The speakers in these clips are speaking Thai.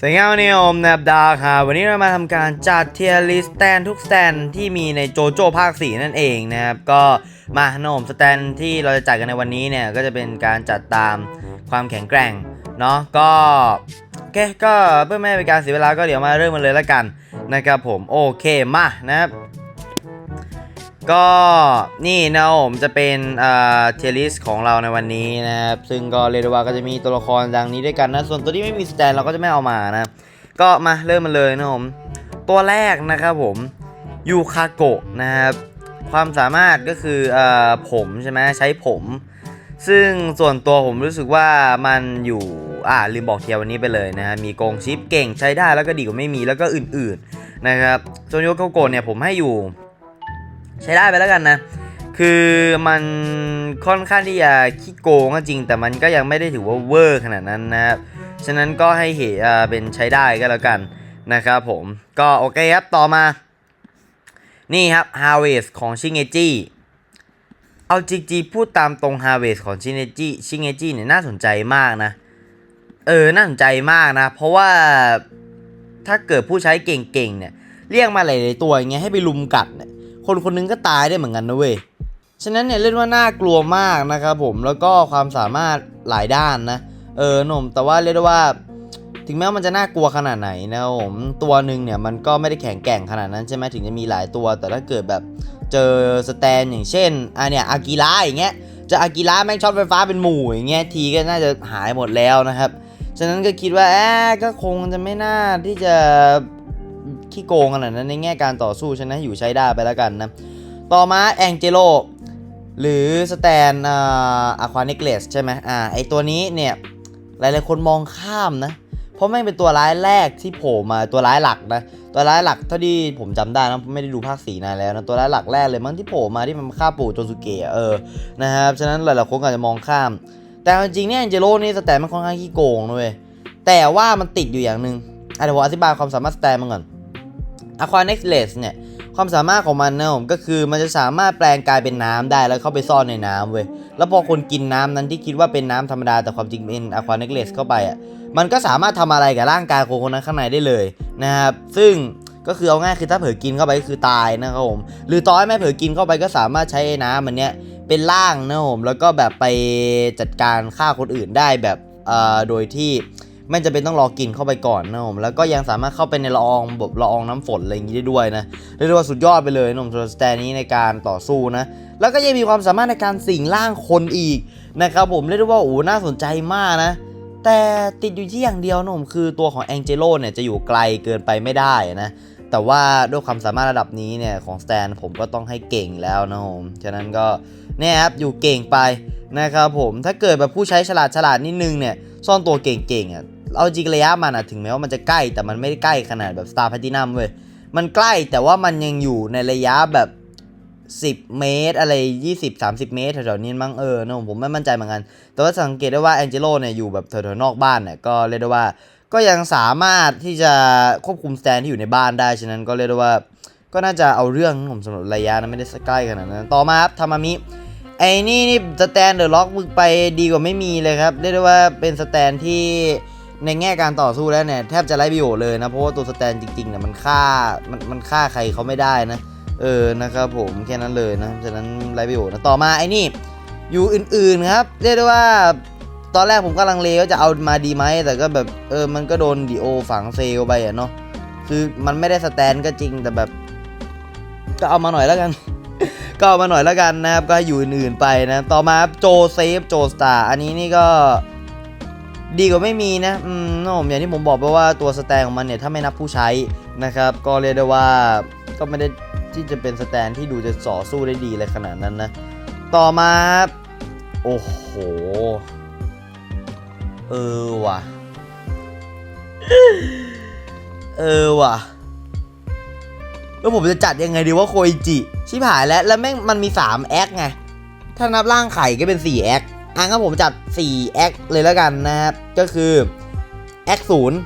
สวัสดีครับวันนี้ผมนับดาครับวันนี้เรามาทำการจัดเทียร์ลิสต์สแตนทุกสแตนที่มีในโจโจ้ภาค 4 นั่นเองนะครับ ก็มาโนมสแตนที่เราจะจัดกันในวันนี้เนี่ย ก็จะเป็นการจัดตามความแข็งแกร่ง เนาะก็โอเคก็เพื่อไม่ให้เป็นการเสียเวลาก็เดี๋ยวมาเริ่มกันเลยละกันนะครับผม โอเคมานะครับ ก็นี่นะผมจะเป็นเอ่อเทลิสของเราในวันนี้นะครับ ซึ่งก็เรียกได้ว่าก็จะมีตัวละครดังนี้ด้วยกันนะ ส่วนตัวที่ไม่มีสแตนเราก็จะไม่เอามานะ ก็มาเริ่มมาเลยนะผม ตัวแรกนะครับผมยูคาโกะนะครับ ความสามารถก็คือเอ่อผมใช่ไหมใช้ผม ซึ่งส่วนตัวผมรู้สึกว่ามันอยู่อ่าลืมบอกเทียวันนี้ไปเลยนะมีกงชิปเก่งใช้ได้แล้วก็ดีกว่าไม่มีแล้วก็อื่นๆนะครับส่วนยูคาโกะเนี่ยผมให้อยู่ ใช้ได้ไปแล้วกันนะ คือมันค่อนข้างที่จะขี้โกงก็จริง แต่มันก็ยังไม่ได้ถือว่าเวอร์ขนาดนั้นนะครับ ฉะนั้นก็ให้เหตุเป็นใช้ได้ก็แล้วกันนะครับผม ก็โอเคครับ ต่อมา นี่ครับ Harvest ของชิงเอจิเอาจริงๆพูดตามตรง Harvest ของชิงเอจิชิงเอจิเนี่ยน่าสนใจมากนะ เออ น่าสนใจมากนะ เพราะว่าถ้าเกิดผู้ใช้เก่งๆเนี่ย เรียกมาหลายๆตัวอย่างเงี้ยให้ไปลุมกัดเนี่ย คนคนนึงก็ตายได้เหมือนกันนะเว้ยฉะนั้นเนี่ยเล่นว่าน่ากลัวมากนะครับผมแล้วก็ความสามารถหลายด้านนะเออหนุ่มแต่ว่าเรียกได้ว่า ถึงแม้ว่ามันจะน่ากลัวขนาดไหนนะผมตัวหนึ่งเนี่ยมันก็ไม่ได้แข็งแกร่งขนาดนั้นใช่ไหมถึงจะมีหลายตัว แต่ถ้าเกิดแบบเจอสแตนอย่างเช่นอะเนี่ยอากิระอย่างเงี้ยจะอากิระแม่งช็อตไฟฟ้าเป็นหมู่อย่างเงี้ยทีก็น่าจะหายหมดแล้วนะครับ ฉะนั้นก็คิดว่าแอะก็คงจะไม่น่าที่จะ ขี้โกงขนาดนั้นในแง่การต่อสู้ฉะนั้นอยู่ใช้ได้ไปแล้วกันนะ ต่อมาแองเจโลหรือสแตนอ่าอะควาเนกเลสใช่ไหมอ่าไอตัวนี้เนี่ยหลายๆคนมองข้ามนะ เพราะไม่งเป็นตัวร้ายแรกที่โผล่มาตัวร้ายหลักนะ ตัวร้ายหลักเท่าที่ผมจำได้นะไม่ได้ดูภาคสีนานแล้วนะตัวร้ายหลักแรกเลยมั้งที่โผล่มาที่มันฆ่าปู่โจนสุเกะเออนะครับฉะนั้นหลายๆคนอาจจะมองข้าม แต่จริงๆเนี่ยแองเจโลนี่สแตนมันค่อนข้างขี้โกงนะเว้ยแต่ว่ามันติดอยู่อย่างหนึ่งอะเดี๋ยวผมอธิบายความสามารถสแตนมันก่อน Aqua Next l e s เนี่ยความสามารถของมันนะผมก็คือมันจะสามารถแปลงกายเป็นน้ำได้แล้วเข้าไปซ่อนในน้ำเว้ยแล้วพอคนกินน้ำนั้นที่คิดว่าเป็นน้ำธรรมดาแต่ความจริงเป็น Aqua Next l e s เข้าไปอะมันก็สามารถทำอะไรกับร่างกายคนคนนั้นข้างในได้เลยนะครับซึ่งก็คือเอาง่ายคือถ้าเผลอกินเข้าไปก็คือตายนะครับผมหรือต่อให้ไม่เผลอกินเข้าไปก็สามารถใช้น้ำมันเนี้ยเป็นร่างนะครับผมแล้วก็แบบไปจัดการฆ่าคนอื่นได้แบบอ่อโดยที่ ไม่จำเป็นต้องรอกินเข้าไปก่อนนะผมแล้วก็ยังสามารถเข้าไปในละอองแบบละอองน้ำฝนอะไรอย่างนี้ได้ด้วยนะเรียกได้ว่าสุดยอดไปเลยนุ่มโซลสแตนนี้ในการต่อสู้นะแล้วก็ยังมีความสามารถในการสิงร่างคนอีกนะครับผมเรียกได้ว่าโอ้หน่าสนใจมากนะแต่ติดอยู่ที่อย่างเดียวนะผมคือตัวของแองเจโลเนี่ยจะอยู่ไกลเกินไปไม่ได้นะแต่ว่าด้วยความสามารถระดับนี้เนี่ยของสแตนผมก็ต้องให้เก่งแล้วนะผมฉะนั้นก็เนี่ยครับอยู่เก่งไปนะครับผมถ้าเกิดแบบผู้ใช้ฉลาดฉลาดนิดนึงเนี่ยซ่อนตัวเก่งๆอะ เอาจริงระยะมันอะถึงแม้ว่ามันจะใกล้แต่มันไม่ได้ใกล้ขนาดแบบ Star Platinum เว้ยมันใกล้แต่ว่ามันยังอยู่ในระยะแบบ 10 เมตร อะไร 20 30 เมตรแถวๆนี้มั้งเออนะผมไม่มั่นใจเหมือนกัน แต่ว่าสังเกตได้ว่าแองเจโลเนี่ยอยู่แบบแถวๆนอกบ้านเนี่ยก็เรียกได้ว่า ก็ยังสามารถที่จะควบคุมสแตนที่อยู่ในบ้านได้ฉะนั้นก็เรียกได้ว่า ก็น่าจะเอาเรื่องผมสำหรับระยะนะไม่ได้ใกล้ขนาดนั้นต่อมาครับทามามิไอ้นี่นี่สแตนเดอร์ล็อกมึงไปดีกว่าไม่มีเลยครับเรียกได้ว่าเป็นสแตนที่ ในแง่การต่อสู้แล้วเนี่ยแทบจะไร้ประโยชน์เลยนะ เพราะว่าตัวสแตนจริงๆเนี่ยมันฆ่ามันมันฆ่าใครเขาไม่ได้นะ เออนะครับผมแค่นั้นเลยนะฉะนั้นไร้ประโยชน์นะต่อมาไอ้นี่อยู่อื่นๆครับ เรียกได้ว่าตอนแรกผมก็ลังเลว่าจะเอามาดีไหมแต่ก็แบบเออมันก็โดนดีโอฝังเซลไปอะเนาะคือมันไม่ได้สแตนก็จริงแต่แบบ ก็เอามาหน่อยแล้วกัน ก็เอามาหน่อยแล้วกันนะครับก็อยู่อื่นๆไปนะ ต่อมาโจเซฟโจสตาร์อันนี้นี่ก็ ดีกว่าไม่มีนะ อืมนะผมอย่างที่ผมบอกไปว่าตัวสแตนของมันเนี่ยถ้าไม่นับผู้ใช้นะครับ ก็เรียกได้ว่าก็ไม่ได้ที่จะเป็นสแตนที่ดูจะต่อสู้ได้ดีเลยขนาดนั้นนะ ต่อมาโอ้โห เออว่ะ เออว่ะแล้วผมจะจัดยังไงดีว่าโคอิจิ ชิบหายแล้ว แล้วแม่งมันมี 3 แอคไง ถ้านับร่างไข่ก็เป็น 4 แอค อะงั้นผมจัด4แอคเลยแล้วกันนะครับก็คือแอคศูนย์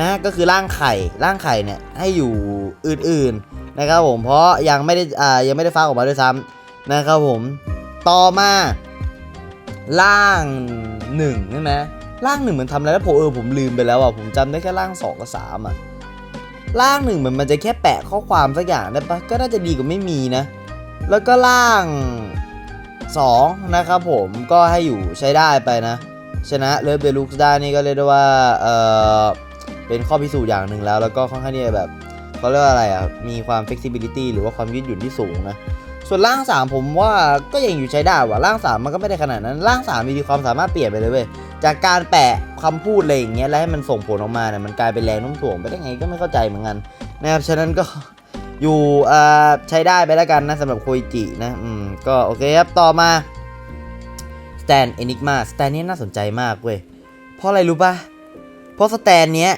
นะก็คือร่างไข่ร่างไข่เนี่ยให้อยู่อื่นๆนะครับผมเพราะยังไม่ได้อ่ายังไม่ได้ฟ้าออกมาด้วยซ้ำนะครับผมต่อมาร่างหนึ่งใช่ไหมร่างหนึ่งมันทำอะไรแล้วผมเออผมลืมไปแล้วอะผมจำได้แค่ร่างสองกับสามอะร่างหนึ่งมันมันจะแค่แปะข้อความสักอย่างได้ปะก็น่าจะดีกว่าไม่มีนะ แล้วก็ร่าง สองนะครับผมก็ให้อยู่ใช้ได้ไปนะ ชนะเลิฟเดลุกได้นี่ก็เรียกได้ว่าเออเป็นข้อพิสูจน์อย่างหนึ่งแล้ว แล้วก็ค่อนข้างที่จะแบบเขาเรียกว่าอะไรอะ มีความ flexibility หรือว่าความยืดหยุ่นที่สูงนะ ส่วนร่าง 3 ผมว่าก็ยังอยู่ใช้ได้ว่ะร่าง 3 มันก็ไม่ได้ขนาดนั้นร่าง 3 มีความสามารถเปลี่ยนไปเลยเว้ยจากการแปะคำพูดอะไรอย่างเงี้ยแล้วให้มันส่งผลออกมาเนี่ยมันกลายเป็นแรงโน้มถ่วงไปได้ไงก็ไม่เข้าใจเหมือนกันนะครับฉะนั้นก็ อยู่อ่าใช้ได้ไปแล้วกันนะสำหรับโคอิจินะ อืม ก็โอเคครับ ต่อมาสแตนเอนิกมาสแตนนี้น่าสนใจมากเว้ย เพราะอะไรรู้ปะเพราะสแตนเนี้ย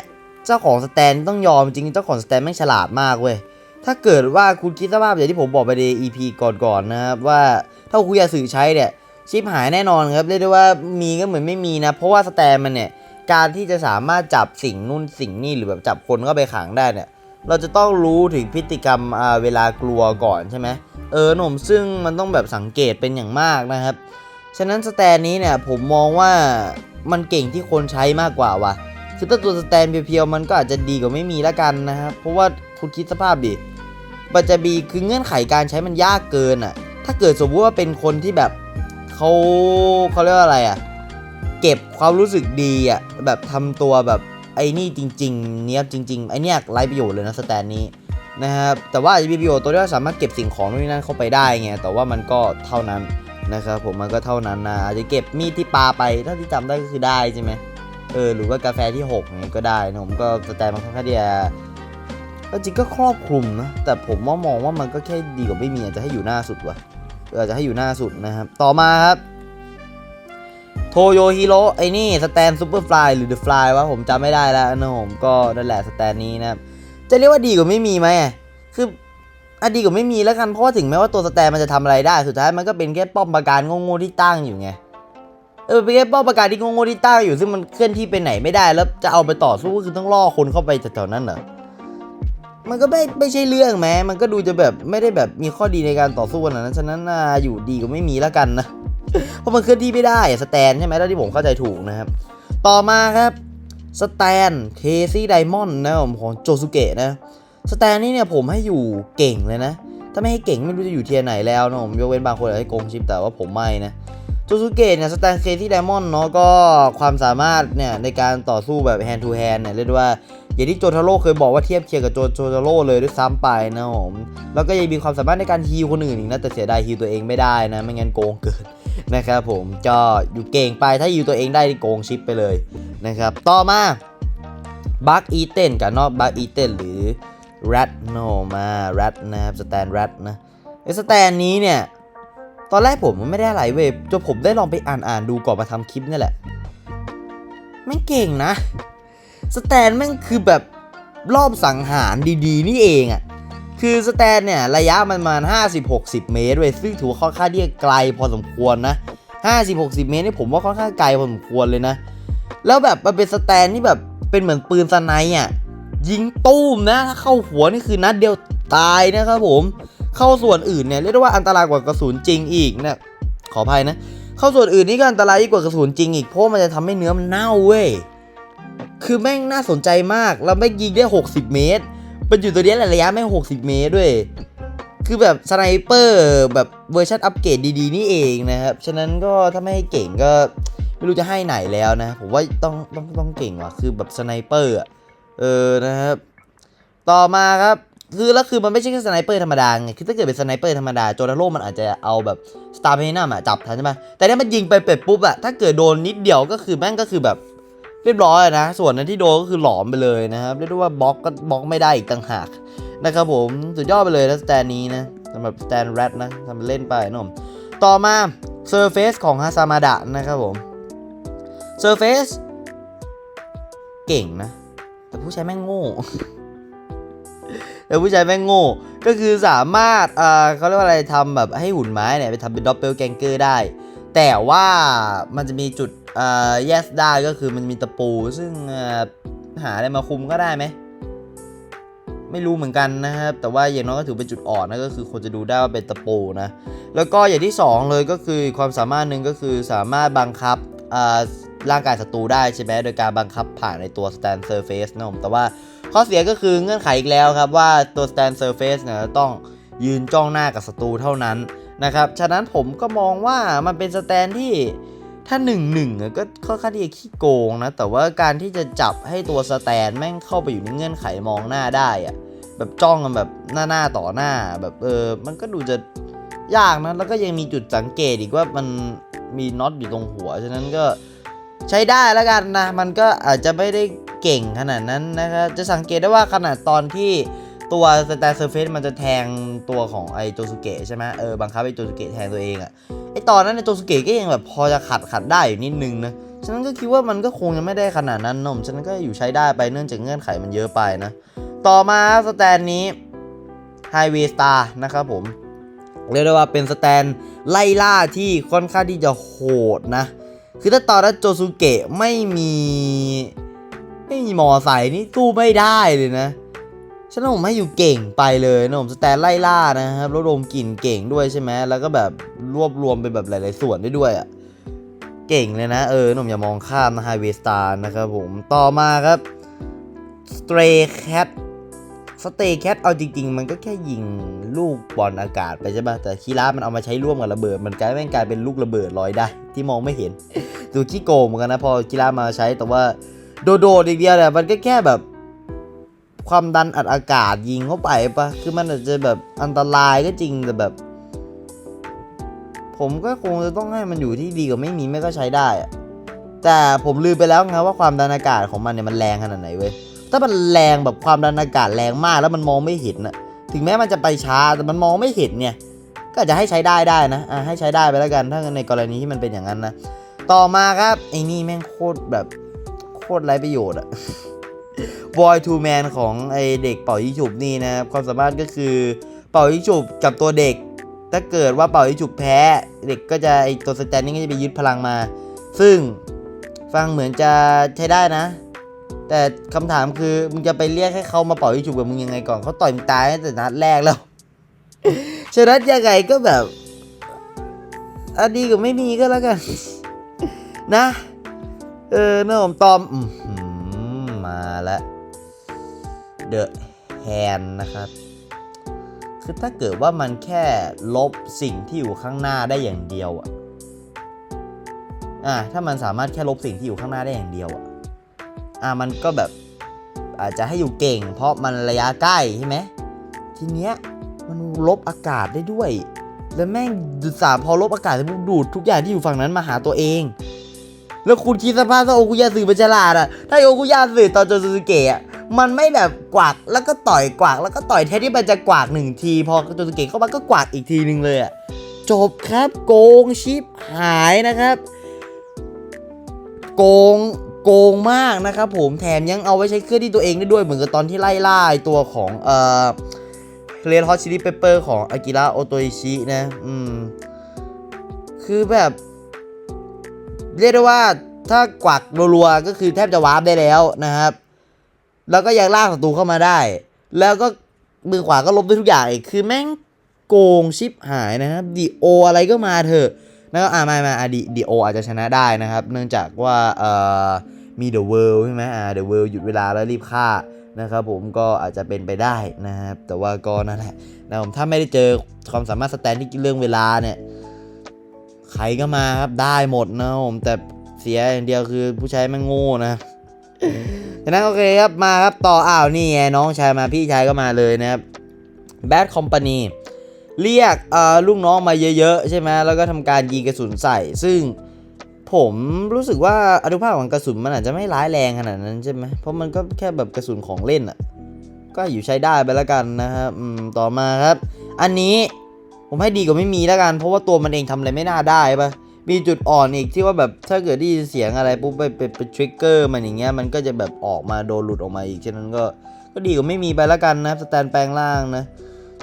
เจ้าของสแตนต้องยอมจริงเจ้าของสแตนแม่งฉลาดมากเว้ย ถ้าเกิดว่าคุณคิดสภาพอย่างที่ผมบอกไปใน EP ก่อนๆนะครับว่าถ้าคุณอยากสื่อใช้เนี่ยชิปหายแน่นอนครับเรียกได้ว่ามีก็เหมือนไม่มีนะ เพราะว่าสแตนมันเนี่ยการที่จะสามารถจับสิ่งนู่นสิ่งนี่หรือแบบจับคนเข้าไปขังได้เนี่ย เราจะต้องรู้ถึงพฤติกรรมเวลากลัวก่อนใช่ไหมเออหนุ่มซึ่งมันต้องแบบสังเกตเป็นอย่างมากนะครับ ฉะนั้นสแตนนี้เนี่ยผมมองว่ามันเก่งที่คนใช้มากกว่าว่ะคือถ้าตัวสแตนเพียวๆมันก็อาจจะดีกว่าไม่มีละกันนะครับ เพราะว่าคุณคิดสภาพดิบัจจบีคือเงื่อนไขการใช้มันยากเกินอะ ถ้าเกิดสมมติว่าเป็นคนที่แบบเขาเขาเรียกว่าอะไรอะ เก็บความรู้สึกดีอะแบบทำตัวแบบ ไอ้นี่จริง ๆ เนี้ยจริง ๆ ไอ้เนี้ยไร้ประโยชน์เลยนะสแตนนี้นะครับ แต่ว่าจะมีประโยชน์ตัวที่ว่าสามารถเก็บสิ่งของนู่นนั่นเข้าไปได้ไง แต่ว่ามันก็เท่านั้นนะครับผมมันก็เท่านั้นนะอาจจะเก็บมีดที่ปลาไปเท่าที่จำได้ก็คือได้ใช่ไหมเออหรือว่ากาแฟที่6เนี่ยก็ได้นะผมก็สแตนมันค่อนข้างที่จะก็จริงก็ครอบคลุมนะแต่ผมว่ามองว่ามันก็แค่ดีกว่าไม่มีอาจจะให้อยู่หน้าสุดว่ะอาจจะให้อยู่หน้าสุดนะครับ ต่อมาครับ โทโยฮิโร่ไอ้นี่สแตนซูเปอร์ฟลายหรือเดอะฟลายวะผมจำไม่ได้แล้วนะผมก็นั่นแหละสแตนนี้นะครับจะเรียกว่าดีกว่าไม่มีไหมคืออดีกว่าไม่มีแล้วกันเพราะว่าถึงแม้ว่าตัวสแตนมันจะทำอะไรได้ สุดท้ายมันก็เป็นแค่ป้อมปราการโง่ๆที่ตั้งอยู่ไงเออเป็นแค่ป้อมปราการที่โง่ๆที่ตั้งอยู่ซึ่งมันเคลื่อนที่ไปไหนไม่ได้แล้วจะเอาไปต่อสู้ก็คือต้องล่อคนเข้าไปแถวๆนั้นเหรอมันก็ไม่ไม่ใช่เรื่องแม้ มันก็ดูจะแบบไม่ได้แบบมีข้อดีในการต่อสู้ขนาดนั้นฉะนั้นอยู่ดีกว่าไม่มีแล้วกันนะ เพราะมันเคลื่อนที่ไม่ได้สแตนใช่ไหมถ้าที่ผมเข้าใจถูกนะครับ ต่อมาครับสแตนเคซี่ไดมอนด์นะผมของโจสุเกะนะสแตนนี่เนี่ยผมให้อยู่เก่งเลยนะ ถ้าไม่ให้เก่งไม่รู้จะอยู่เทียร์ไหนแล้วนะผมยกเว้นบางคนอาจจะโกงชิปแต่ว่าผมไม่นะโจูซูเกะเนี่ยสแตนเคที่ไดมอนด์เนาะก็ความสามารถเนี่ยในการต่อสู้แบบแฮนด์ทูแฮนด์เนี่ยเรียกว่าอย่างที่โจทาโร่เคยบอกว่าเทียบเคียงกับโจโจทาโร่เลยด้วยซ้ำไปนะผมแล้วก็ยังมีความสามารถในการฮีลคนอื่นอีกนะแต่เสียดายฮีลตัวเองไม่ได้นะ ไม่งั้นโกงเกิน นะครับผมก็อยู่เก่งไปถ้าฮีลตัวเองได้โกงชิปไปเลยนะครับต่อมาบัคอีเทนกับนอกบัคอีเทนหรือแรดโนมาแรดนะครับสแตนแรดนะไอสแตนนี้เนี่ยตอนแรกผมมันไม่ได้อะไรเว้ยจนผมได้ลองไปอ่านอ่านดูก่อนมาทำคลิปนี่แหละแม่งเก่งนะ สแตนแม่งคือแบบรอบสังหารดีๆ นี่เองอะ คือสแตนเนี่ยระยะมันประมาณ 50-60 เมตรเว้ยซึ่งถือว่าค่อนข้างที่จะไกลพอสมควรนะ 50-60 เมตรนี่ผมว่าค่อนข้างไกลพอสมควรเลยนะ แล้วแบบมันเป็นสแตนที่แบบเป็นเหมือนปืนสไนอะยิงตู้มนะถ้าเข้าหัวนี่คือนัดเดียวตายนะครับผมเข้าส่วนอื่นเนี่ยเรียกได้ว่าอันตรายกว่ากระสุนจริงอีกนะขออภัยนะ เข้าส่วนอื่นนี่ก็อันตรายยิ่งกว่ากระสุนจริงอีกเพราะมันจะทำให้เนื้อมันเน่าเว้ยคือแม่งน่าสนใจมากแล้วแม่งยิงได้ 60 เมตร เป็นอยู่ตัวเนี้ยแหละระยะแม่ง60เมตรด้วย คือแบบสไนเปอร์แบบเวอร์ชันอัปเกรดดีๆนี่เองนะครับ ฉะนั้นก็ถ้าไม่ให้เก่งก็ไม่รู้จะให้ไหนแล้วนะ ผมว่าต้องต้องต้องเก่งว่ะ คือแบบสไนเปอร์อะ เออนะครับ ต่อมาครับคือแล้วคือมันไม่ใช่แค่สไนเปอร์ธรรมดาไง คือถ้าเกิดเป็นสไนเปอร์ธรรมดาโจนาโร่มันอาจจะเอาแบบสตาร์เพนัมอะจับทันใช่ไหมแต่เนี่ยมันยิงไปเป็ดปุ๊บอะถ้าเกิดโดนนิดเดียวก็คือแม่งก็คือแบบ เรียบร้อยนะ ส่วนนั้นที่โดนก็คือหลอมไปเลยนะครับ เรียกได้ว่าบล็อกก็บล็อกไม่ได้อีกต่างหากนะครับผมสุดยอดไปเลยนะสแตนนี้นะสำหรับสแตนแรดนะทำเล่นไปนมต่อมาเซอร์เฟสของฮาซามาดะนะครับผมเซอร์เฟสเก่งนะ แต่ผู้ใช้แม่งโง่แต่ผู้ใช้แม่งโง่ก็คือสามารถเอ่อเขาเรียกว่าอะไรทำแบบให้หุ่นไม้เนี่ยไปทำเป็นด็อปเปลแกงเกอร์ได้ แต่ว่ามันจะมีจุด แยกได้ก็คือมันมีตะปู ซึ่งหาอะไรมาคุมก็ได้ไหม ไม่รู้เหมือนกันนะครับ แต่ว่าอย่างน้อยก็ถือเป็นจุดอ่อนนะก็คือคนจะดูได้ว่าเป็นตะปูนะ แล้วก็อย่างที่สองเลยก็คือความสามารถหนึ่งก็คือสามารถบังคับร่างกายศัตรูได้ใช่ไหมโดยการบังคับผ่านในตัว stand surface นะผมแต่ว่าข้อเสียก็คือเงื่อนไขอีกแล้วครับว่าตัว stand surface เนี่ยต้องยืนจ้องหน้ากับศัตรูเท่านั้นนะครับ ฉะนั้นผมก็มองว่ามันเป็นสแตนที่ ถ้า1นึ่งหนึ่งก็ค่อนข้างที่จะขี้โกงนะ แต่ว่าการที่จะจับให้ตัวสแตนแม่งเข้าไปอยู่ในเงื่อนไขมองหน้าได้อะแบบจ้องกันแบบหน้าหน้าต่อหน้า แบบเออ มันก็ดูจะยากนะ แล้วก็ยังมีจุดสังเกตอีกว่ามันมีน็อตอยู่ตรงหัว ฉะนั้นก็ใช้ได้แล้วกันนะ มันก็อาจจะไม่ได้เก่งขนาดนั้นนะครับ จะสังเกตได้ว่าขนาดตอนที่ตัวสแตนเซอร์เฟสมันจะแทงตัวของไอโจสุเกะใช่ไหมเออบังคับไอโจสุเกะแทงตัวเองอะ ไอตอนนั้นไอโจสเกะก็ยังแบบพอจะขัดขัดได้อยู่นิดนึงนะฉะนั้นก็คิดว่ามันก็คงยังไม่ได้ขนาดนั้นนมฉะนั้นก็อยู่ใช้ได้ไปเนื่องจากเงื่อนไขมันเยอะไปนะ ต่อมาสแตนนี้ Highway Star นะครับผม เรียกได้ว่าเป็นสแตนไล่ล่าที่ค่อนข้างที่จะโหดนะ คือถ้าตอนนั้นโจซูเกะไม่มี ไม่มีมอไซค์นี่สู้ไม่ได้เลยนะ ฉะนั้นผมให้อยู่เก่งไปเลยนะผมสแตนไล่ล่านะครับแล้วรวมกลิ่นเก่งด้วยใช่ไหมแล้วก็แบบรวบรวมเป็นแบบหลาย ๆ ส่วนได้ด้วยอะ่ะเก่งเลยนะเออหนุ่มอย่ามองข้ามนะ Highway Star นะครับผมต่อมาครับ Stray Cat Stray Cat เอาจริง ๆ มันก็แค่ยิงลูกบอลอากาศไปใช่ป่ะแต่คีราฟมันเอามาใช้ร่วมกับระเบิด มันกลายเป็นกลายเป็นลูกระเบิดลอยได้ ที่มองไม่เห็นดูขี้โกงเหมือนกันนะพอคีราฟมาใช้แต่ว่าโดโดดอีกเดียวเนี่ยมันก็แค่แบบ ความดันอัดอากาศยิงเข้าไปปะคือมันอาจจะแบบอันตรายก็จริงแต่แบบ ผมก็คงจะต้องให้มันอยู่ที่ดีกว่าไม่มีไม่ก็ใช้ได้อะแต่ผมลืมไปแล้วไงว่าความดันอากาศของมันเนี่ยมันแรงขนาดไหนเว้ยถ้ามันแรงแบบความดันอากาศแรงมากแล้วมันมองไม่เห็นอะถึงแม้มันจะไปช้าแต่มันมองไม่เห็นเนี่ย ก็จะให้ใช้ได้ได้นะอะให้ใช้ได้ไปแล้วกัน ถ้าในกรณีที่มันเป็นอย่างนั้นนะต่อมาครับไอ้นี่แม่งโคตรแบบโคตรไร้ประโยชน์อะ Boy to Man ของไอเด็กเป่ายิงฉุบนี่นะครับความสามารถก็คือเป่ายิงฉุบกับตัวเด็ก ถ้าเกิดว่าเป่ายิงฉุบแพ้ เด็กก็จะไอตัวสแตนนิ่ก็จะไปยึดพลังมา ซึ่งฟังเหมือนจะใช้ได้นะ แต่คำถามคือมึงจะไปเรียกให้เขามาเป่ายิงฉุบกับมึงยังไงก่อนเขาต่อยมึงตายตั้งแต่นัดแรกแล้วฉะนั้นยังไงก็แบบอดีกว่าไม่มีก็แล้วกัน นะ เออเนื้อผมตอมอ แล้วเดอะแฮนะครับ คือถ้าเกิดว่ามันแค่ลบสิ่งที่อยู่ข้างหน้าได้อย่างเดียวอะอะถ้ามันสามารถแค่ลบสิ่งที่อยู่ข้างหน้าได้อย่างเดียวอะอะมันก็แบบอาจจะให้อยู่เก่ง เพราะมันระยะใกล้ใช่ไหมทีเนี้ยมันลบอากาศได้ด้วย แล้วแม่งดูดสารพอลบอากาศแล้วดูดทุกอย่างที่อยู่ฝั่งนั้นมาหาตัวเอง แล้วคุณคิดสภาพถ้าโอคุยาสึมันฉลาดอะถ้าโอคุยาสึตอนโจซูซูเกะอะมันไม่แบบกวักแล้วก็ต่อยกวักแล้วก็ต่อยแทนที่มันจะกวักหนึ่งที พอโจซูเกะเข้ามาก็กวักอีกทีหนึ่งเลยอะจบครับโกงชิปหายนะครับ โกงโกงมากนะครับผมแถมยังเอาไว้ใช้เครื่องที่ตัวเองได้ด้วยเหมือนกับตอนที่ไล่ล่าตัวของเอ่อเรนฮอตชิลิเปเปอร์ของอากิระโอโตอิชินะ อืม คือแบบ เรียกได้ว่าถ้ากวักรัวๆก็คือแทบจะวาร์ปได้แล้วนะครับ แล้วก็ยังลากศัตรูเข้ามาได้ แล้วก็มือขวาก็ลบได้ทุกอย่างอีกคือแม่งโกงชิปหายนะครับดีโออะไรก็มาเถอะนะครับอ่ามามาอ่าดีดีโออาจจะชนะได้นะครับ เนื่องจากว่าเอ่อมีเดอะเวิลด์ใช่ไหมอ่าเดอะเวิลด์หยุดเวลาแล้วรีบฆ่านะครับผมก็อาจจะเป็นไปได้นะครับแต่ว่าก็นั่นแหละนะผมถ้าไม่ได้เจอความสามารถสแตนที่เรื่องเวลาเนี่ย ใครก็มาครับได้หมดนะผมแต่เสียอย่างเดียวคือผู้ใช้แม่งโง่นะฉะนั้นโอเคครับมาครับต่ออ้าวนี่ไงน้องชายมาพี่ชายก็มาเลยนะครับ Bad Company เรียกลูกน้องมาเยอะๆ ใช่ไหมแล้วก็ทำการยิงกระสุนใส่ ซึ่งผมรู้สึกว่าอนุภาคของกระสุนมันอาจจะไม่ร้ายแรงขนาดนั้นใช่ไหมเพราะมันก็แค่แบบกระสุนของเล่นอะ ก็อยู่ใช้ได้ไปแล้วกันนะครับต่อมาครับ อันนี้ ผมให้ดีกว่าไม่มีแล้วกัน เพราะว่าตัวมันเองทำอะไรไม่น่าได้ปะมีจุดอ่อนอีกที่ว่าแบบถ้าเกิดได้ยินเสียงอะไรปุ๊บไปไปไปทริกเกอร์มันอย่างเงี้ยมันก็จะแบบออกมาโดนหลุดออกมาอีกฉะนั้นก็ก็ดีกว่าไม่มีไปแล้วกันนะสแตนแปลงล่างนะ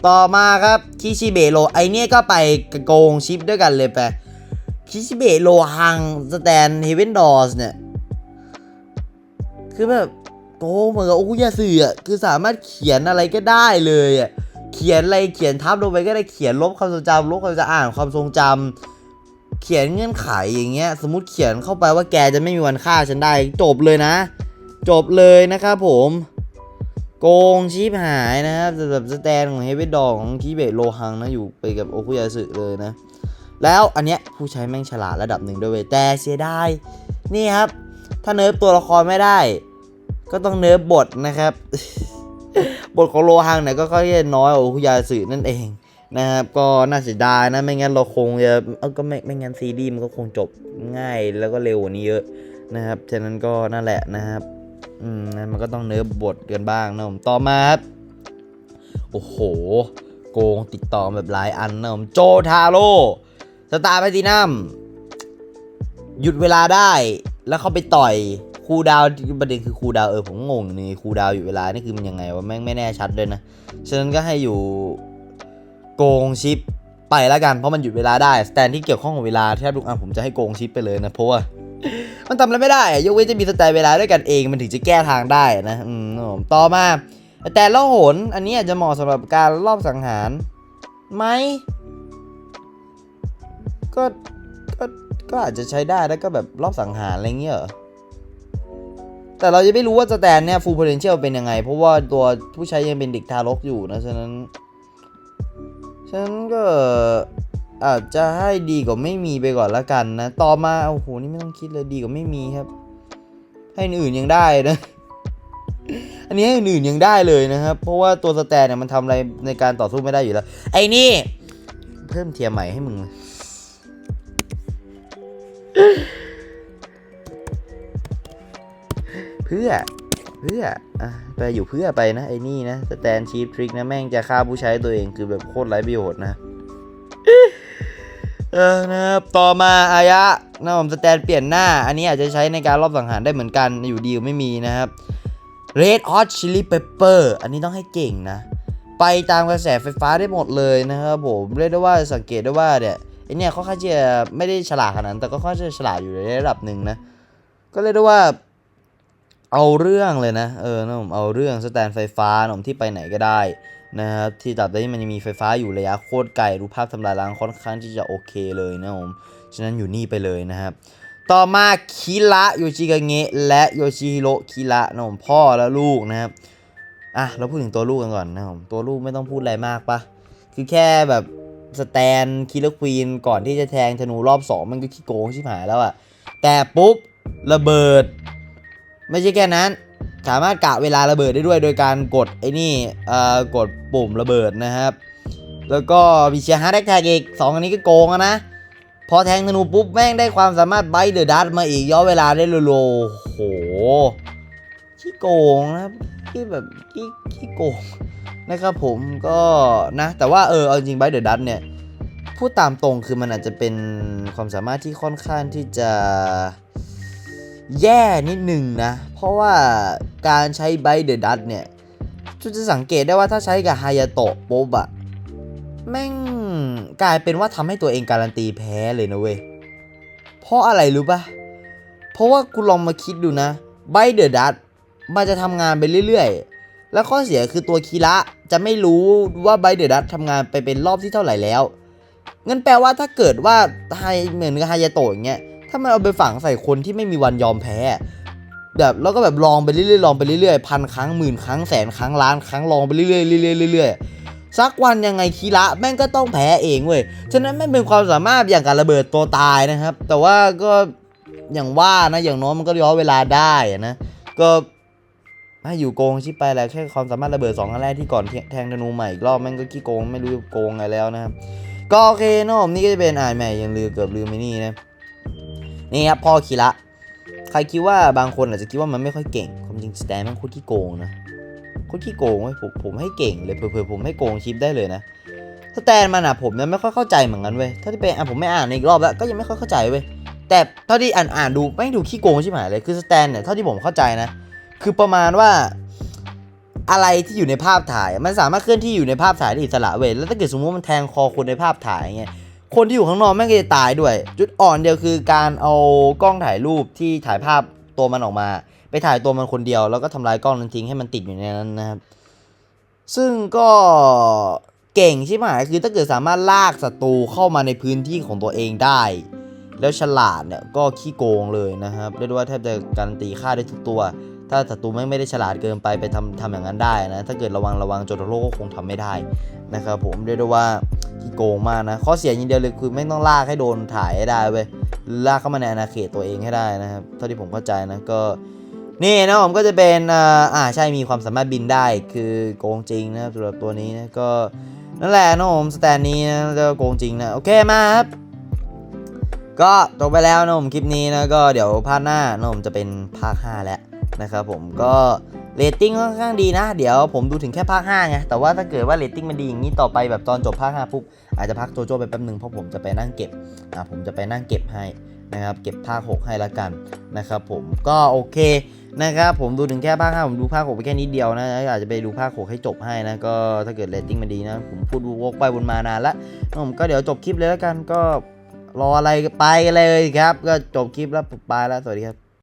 ต่อมาครับคิชิเบโรไอเนี้ยก็ไปโกงชิปด้วยกันเลยไปคิชิเบโรฮังสแตนเฮเวนดอร์สเนี่ยคือแบบโกงเหมือนกับโอคุยาสึอะคือสามารถเขียนอะไรก็ได้เลยอะ เขียนอะไรเขียนทับลงไปก็ได้เขียนลบความทรงจำลบความจะอ่านความทรงจเขียนเงื่อนไขอย่างเงี้ย สมมติเขียนเข้าไปว่าแกจะไม่มีวันฆ่าฉันได้ จบเลยนะ จบเลยนะครับผม โกงชีพหายนะครับสำหรับสแตนของเฮเวดองของคีเบตโลฮังนะอยู่ไปกับโอคุยาสึเลยนะ แล้วอันเนี้ยผู้ใช้แม่งฉลาดระดับหนึ่งด้วยเวยแต่เสียดายนี่ครับ ถ้าเนิร์ฟตัวละครไม่ได้ ก็ต้องเนิร์ฟบทนะครับ บทของโลฮังเนี่ยก็ค่อยจะน้อยกว่าโอคุยาสึนั่นเองนะครับก็น่าเสียดายนะไม่งั้นเราคงจะเอ้าก็ไม่ไม่งั้นซีรีส์มันก็คงจบง่ายแล้วก็เร็วกว่านี้เยอะนะครับฉะนั้นก็นั่นแหละนะครับอืมมันก็ต้องเนิร์ฟบทกันบ้างนะผมต่อมาครับโอ้โห โกงติดต่อแบบหลายอันนะผมโจทาโร่สตาร์แพตินัมหยุดเวลาได้แล้วเข้าไปต่อย ครูดาวประเด็นคือครูดาวเออผมงงนี่ครูดาวหยุดเวลานี่คือมันยังไงวะแม่งไม่แน่ชัดเลยนะฉะนั้นก็ให้อยู่โกงชิปไปแล้วกันเพราะมันหยุดเวลาได้สแตนที่เกี่ยวข้องกับเวลาแทบทุกอันผมจะให้โกงชิปไปเลยนะเพราะว่ามันทำอะไรไม่ได้ยกเว้นจะมีสแตนเวลาด้วยกันเองมันถึงจะแก้ทางได้นะอืมครับผมต่อมาแต่ล่อโหนอันนี้อาจจะเหมาะสำหรับการรอบสังหารไหมก็ก็ก็อาจจะใช้ได้แล้วก็แบบรอบสังหารอะไรเงี้ยเหรอ แต่เราจะไม่รู้ว่าสแตนเนี่ย full potential เป็นยังไง เพราะว่าตัวผู้ใช้ยังเป็นเด็กทารกอยู่นะ ฉะนั้น ฉะนั้นก็อาจจะให้ดีกว่าไม่มีไปก่อนละกันนะ ต่อมาโอ้โหนี่ไม่ต้องคิดเลยดีกว่าไม่มีครับ ให้อื่นยังได้นะ อันนี้ให้อื่นยังได้เลยนะครับ เพราะว่าตัวสแตนเนี่ยมันทำอะไรในการต่อสู้ไม่ได้อยู่แล้ว ไอ้นี่ เพิ่มเทียร์ใหม่ให้มึงเลย เพื่อเพื่ออะไปอยู่เพื่อไปนะไอ้นี่นะสแตนชีฟทริกนะแม่งจะฆ่าผู้ใช้ตัวเองคือแบบโคตรไร้ประโยชน์นะเออนะครับต่อมาอายะนะผมสแตนเปลี่ยนหน้า อันนี้อาจจะใช้ในการรอบสังหารได้เหมือนกันอยู่ดีไม่มีนะครับ Red Hot Chili Pepper อันนี้ต้องให้เก่งนะ ไปตามกระแสไฟฟ้าได้หมดเลยนะครับผมเรียกได้ว่าสังเกตได้ว่าเนี่ยไอเนี่ยเขาค่อนข้างจะไม่ได้ฉลาดขนาดนั้นแต่ก็ค่อนข้างจะฉลาดอยู่ในระดับหนึ่งนะ ก็เรียกได้ว่า เอาเรื่องเลยนะ เออนะผมเอาเรื่องสแตนไฟฟ้านะผมที่ไปไหนก็ได้นะครับที่ตราบใดที่มันยังมีไฟฟ้าอยู่ระยะโคตรไกลรูปภาพทำลายล้างค่อนข้างที่จะโอเคเลยนะผมฉะนั้นอยู่นี่ไปเลยนะครับ ต่อมาคิระโยชิกาเงะและโยชิฮิโรคิระนะผมพ่อและลูกนะครับอะเราพูดถึงตัวลูกกันก่อนนะผมตัวลูกไม่ต้องพูดอะไรมากปะคือแค่แบบสแตนคิลเลอร์ควีนก่อนที่จะแทงธนูรอบ 2 มันก็ขี้โกงชิบหายแล้วอะแต่ปุ๊บระเบิด ไม่ใช่แค่นั้น สามารถกะเวลาระเบิดได้ด้วยโดยการกดไอ้นี่เอ่อกดปุ่มระเบิดนะครับ แล้วก็มีเชียร์ฮาร์ดแท็กอีกสองอันนี้ก็โกงนะ พอแทงธนูปุ๊บแม่งได้ความสามารถไบเดอร์ดัตมาอีกย่อเวลาได้โลโหขี้โกงนะขี้แบบขี้ขี้โกงนะครับผมก็นะ แต่ว่าเออเอาจริงไบเดอร์ดัตเนี่ยพูดตามตรงคือมันอาจจะเป็นความสามารถที่ค่อนข้างที่จะ แย่นิดหนึ่งนะ เพราะว่าการใช้ไบเดอดัตเนี่ยจุจะสังเกตได้ว่าถ้าใช้กับฮายาโตะปุ๊บอะแม่งกลายเป็นว่าทำให้ตัวเองการันตีแพ้เลยนะเว้ย เพราะอะไรรู้ปะเพราะว่ากูลองมาคิดดูนะไบเดอดัตมันจะทำงานไปเรื่อยๆ แล้วข้อเสียคือตัวคีระจะไม่รู้ว่าไบเดอดัตทำงานไปเป็นรอบที่เท่าไหร่แล้วงั้นแปลว่าถ้าเกิดว่าไฮเหมือนกับไฮยาโตะอย่างเงี้ย ถ้ามันเอาไปฝังใส่คนที่ไม่มีวันยอมแพ้ แบบแล้วก็แบบลองไปเรื่อยๆลองไปเรื่อยๆพันครั้งหมื่นครั้งแสนครั้งล้านครั้งลองไปเรื่อยๆเรื่อยๆเรื่อยๆสักวันยังไงคีระแม่งก็ต้องแพ้เองเว้ยฉะนั้นไม่งเป็นความสามารถอย่างการระเบิดตัวตายนะครับ แต่ว่าก็อย่างว่านะอย่างน้อยมันก็ย้อนเวลาได้นะก็อยู่โกงชิบไปแหละแค่ความสามารถระเบิดสองอันแรกที่ก่อนแทงธนูใหม่อีกรอบแม่งก็ขี้โกงไม่รู้โกงอะไงแล้วนะครับก็โอเคนอะผมนี่ก็จะเป็นอ่านใหม่ยังลืมเกือบลืมไปนี่นะ นี่ครับพ่อคีระใครคิดว่าบางคนอาจจะคิดว่ามันไม่ค่อยเก่งความจริงสแตนมันโคตรขี้โกงนะโคตรขี้โกงเว้ยผมผมให้เก่งเลยเผื่อผมให้โกงชิปได้เลยนะสแตนมันอะผมยังไม่ค่อยเข้าใจเหมือนกันเว้ยถ้าที่เป็นอะผมไม่อ่านอีกรอบแล้วก็ยังไม่ค่อยเข้าใจเว้ยแต่เท่าที่อ่านอ่านดูไม่ดูขี้โกงใชิบหายเลยคือสแตนเนี่ยเท่าที่ผมเข้าใจนะ คือประมาณว่าอะไรที่อยู่ในภาพถ่าย มันสามารถเคลื่อนที่อยู่ในภาพถ่ายได้อิสระเว้ยแล้วถ้าเกิดสมมติมันแทงคอคนในภาพถ่ายเงี้ย คนที่อยู่ข้างนอกแม่งก็จะตายด้วย จุดอ่อนเดียวคือการเอากล้องถ่ายรูปที่ถ่ายภาพตัวมันออกมา ไปถ่ายตัวมันคนเดียว แล้วก็ทำลายกล้องนั้นทิ้งให้มันติดอยู่ในนั้นนะครับ ซึ่งก็เก่งใช่ไหมคือถ้าเกิดสามารถลากศัตรูเข้ามาในพื้นที่ของตัวเองได้ แล้วฉลาดเนี่ยก็ขี้โกงเลยนะครับเรียกได้ว่าแทบจะการันตีฆ่าได้ทุกตัว ถ้าศัตรูไม่ไม่ได้ฉลาดเกินไปไปทำทำอย่างนั้นได้นะ ถ้าเกิดระวังระวังโจโทโร่ก็คงทำไม่ได้นะครับผมเรียกได้ว่าขี้โกงมากนะ ข้อเสียอย่างเดียวเลยคือไม่ต้องลากให้โดนถ่ายให้ได้เว้ยลากเข้ามาในอาณาเขตตัวเองให้ได้นะครับเท่าที่ผมเข้าใจนะก็นี่นะผมก็จะเป็นอ่าใช่มีความสามารถบินได้คือโกงจริงนะครับสำหรับตัวนี้นะก็นั่นแหละนะผมสแตนนี้นะก็โกงจริงนะโอเคมาครับก็จบไปแล้วนะผมคลิปนี้นะก็เดี๋ยวภาคหน้านะผมจะเป็นภาค 5 แล้ว นะครับผมก็เรตติ้งค่อนข้างดีนะ เดี๋ยวผมดูถึงแค่ภาค5ไงแต่ว่าถ้าเกิดว่าเรตติ้งมันดีอย่างนี้ต่อไปแบบตอนจบภาค5ปุ๊บอาจจะพักโจโจ้ไปแป๊บนึงเพราะผมจะไปนั่งเก็บอ่าผมจะไปนั่งเก็บให้นะครับเก็บภาค 6 ให้ละกันนะครับผมก็โอเคนะครับผมดูถึงแค่ภาค5ผมดูภาค6ไปแค่นิดเดียวนะอาจจะไปดูภาค 6 ให้จบให้นะก็ถ้าเกิดเรตติ้งมันดีนะผมพูดวกไปวนมานานละผมก็เดี๋ยวจบคลิปเลยละกันก็รออะไรไปกันเลยครับ ก็จบคลิปแล้วไปแล้วสวัสดีครับ